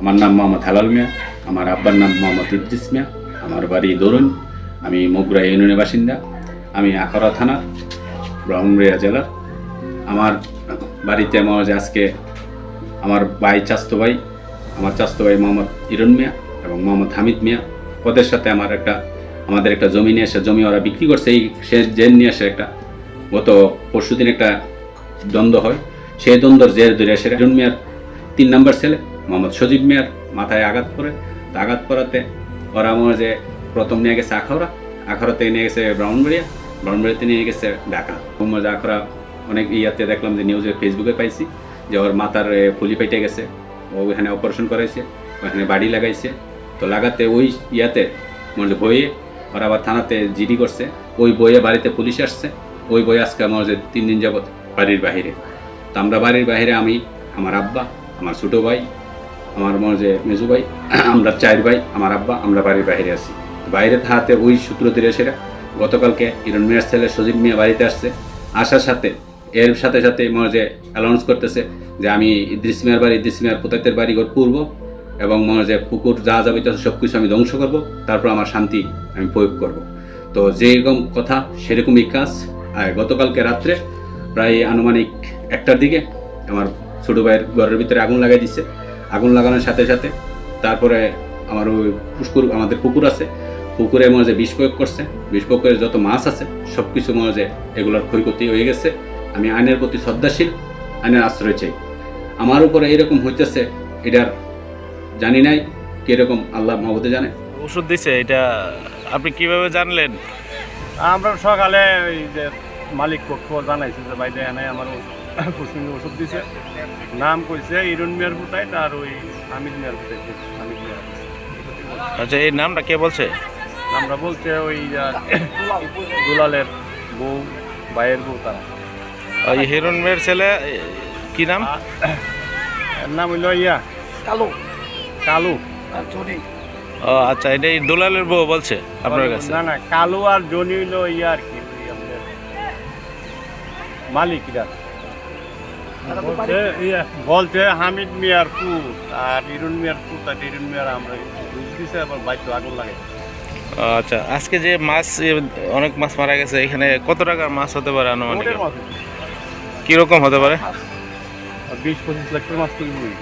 আমার নাম মোহাম্মদ হালাল মিয়া, আমার আব্বার নাম মোহাম্মদ ইদ্রিস মিয়া, আমার বাড়ি দরুন, আমি মগুরা ইউনিয়নের বাসিন্দা, আমি আখড়া থানা, ব্রাহ্মণবাড়িয়া জেলার। আমার বাড়িতে আমার আজকে আমার ভাই চাস্তো ভাই আমার চাস্তো ভাই মোহাম্মদ ইরন মিয়া এবং মোহাম্মদ হামিদ মিয়া, ওদের সাথে আমার একটা, আমাদের একটা জমি নিয়ে এসে, জমি ওরা বিক্রি করছে। এই সে জেন নিয়ে এসে একটা, গত পরশুদিন একটা দ্বন্দ্ব হয়। সেই দ্বন্দ্বর জের ধরে এসে, ইরন মিয়ার তিন নম্বর ছেলে মোহাম্মদ সজীব মিয়ার মাথায় আঘাত করে আঘাত করাতে ওরা আমার যে প্রথম নিয়ে গেছে আখাউড়া। আখাউড়া নিয়ে গেছে ব্রাউনবাড়িয়া ব্রাউনবাড়িতে নিয়ে গেছে ঢাকা। মোহাম্মদ আখড়া অনেক ইয়াতে দেখলাম যে নিউজে ফেসবুকে পাইছি যে ওর মাথার ফুলি পেটে গেছে। ও ওখানে অপারেশন করাইছে, ওখানে বাড়ি লাগাইছে। তো লাগাতে ওই ইয়াতে মানে বইয়ে ওরা আবার থানাতে জিডি করছে। ওই বইয়ে বাড়িতে পুলিশ আসছে। ওই বই আজকে আমার যে তিন দিন যাবত বাড়ির বাহিরে। তো আমরা বাড়ির বাহিরে আমি, আমার আব্বা, আমার ছোটো ভাই আমার মনে যে মেজু ভাই, আমরা চার ভাই, আমার আব্বা, আমরা বাড়ির বাইরে আছি। বাইরে থাকাতে ওই সূত্র ধরে সেরা গতকালকে ইরন মিয়ার ছেলে সজীব মিয়া বাড়িতে আসছে। আসার সাথে, এর সাথে সাথে মনে যে অ্যালাউন্স করতেছে যে আমি ইদ্রিস মিয়ার বাড়ি, ইদ্রিস মিয়ার পোতাতের বাড়ি ঘর পূর্ব এবং মনে যে পুকুর যা যাবে তা সব কিছু আমি ধ্বংস করব, তারপর আমার শান্তি আমি প্রয়োগ করব। তো যেরকম কথা, সেরকমই কাজ। আর গতকালকে রাত্রে প্রায় আনুমানিক একটার দিকে আমার ছোটো ভাইয়ের ঘরের ভিতরে আগুন লাগাই দিচ্ছে আগুন লাগানোর সাথে সাথে তারপরে আমার ওই পুষ্কুর আমাদের পুকুর আছে। পুকুরে মনে যে বিষ প্রয়োগ করছে। বিষ প্রয়োগ করে যত মাছ আছে সব কিছু মনে যে এগুলোর ক্ষয়ক্ষতি হয়ে গেছে। আমি আইনের প্রতি শ্রদ্ধাশীল আইনের আশ্রয় চাই। আমার উপরে এরকম হইতেছে এটার জানি নাই কীরকম আল্লাহ মহবতে জানে। ওষুধ দিছে এটা আপনি কীভাবে জানলেন? আমরা সকালে ওই যে মালিক পক্ষ জানাইছে যে বাইরে এনে আমার পুষ্পিনী ওষুধ দিছে। নাম কইছে ইরন মিয়ার ফুটাই আর ওই হামিদ মিয়ার ফুটাই হামিদ মিয়ার আচ্ছা এই নামটা কে বলছে? নামটা বলছে ওই দুলালের বউ ভাইয়ের বউ তারা। ওই হিরণ মেয়ের ছেলে কি নাম? এর নাম হইল ইয়া কালু। কালু। ও আচ্ছা এটা এই দুলালের বউ বলছে আপনার কাছে? না না কালু আর জনি হইল ইয়া আর কি। মালিক ইরা বলছে বলছে হামিদ মিয়ার পুত আর ইরুন মিয়ার পুত আর ইরুন মিয়ার আমরা বুঝ দিছে আবার বাইক আগুন লাগে। আচ্ছা আজকে যে মাছ অনেক মাছ মারা গেছে এখানে কত টাকার মাছ হতে পারে আনুমানিক। কীরকম হতে পারে? বিশ পঁচিশ লাখ টাকার মাছ তুলবই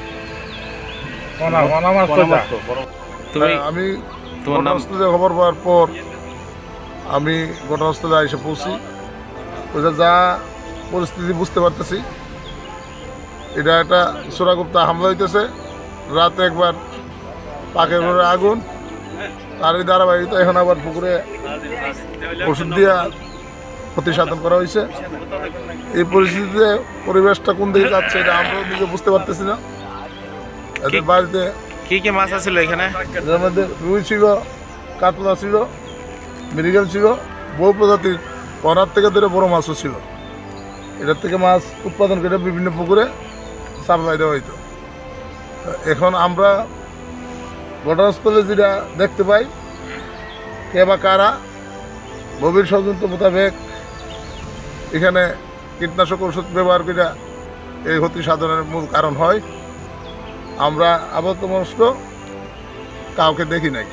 তুমি হ্যাঁ, আমি তোমার নাম? ঘটনাস্থলে খবর পাওয়ার পর আমি ঘটনাস্থলে এসে পৌঁছি। যা পরিস্থিতি বুঝতে পারতেছি। এটা একটা সোরাগুপ্তা হামলা হইতেছে। রাতে একবার পাকের ঘরে আগুন তারই ধারাবাহিকতা এখন আবার পুকুরে ওষুধ দিয়া ক্ষতি সাধন করা হয়েছে এই পরিস্থিতিতে পরিবেশটা কোন দিকে যাচ্ছে এটা আমরা নিজে বুঝতে পারতেছি না। এদের বাড়িতে কি কি মাছ আছিল এখানে? এর মধ্যে রুই ছিল কাতলা ছিল মেডিকেল ছিল বহু প্রজাতির করার থেকে ধরে বড় মাছও ছিল। এটার থেকে মাছ উৎপাদন করে বিভিন্ন পুকুরে সাপ্লাই দেওয়া হইতো। এখন আমরা ঘটনাস্থলে যেটা দেখতে পাই, কে বা কারা, গভীর ষড়যন্ত্র মোতাবেক এখানে কীটনাশক ওষুধ ব্যবহার করে এই ক্ষতি সাধনের মূল কারণ হয়। আমরা আবদ্ধ কাউকে দেখি নাই।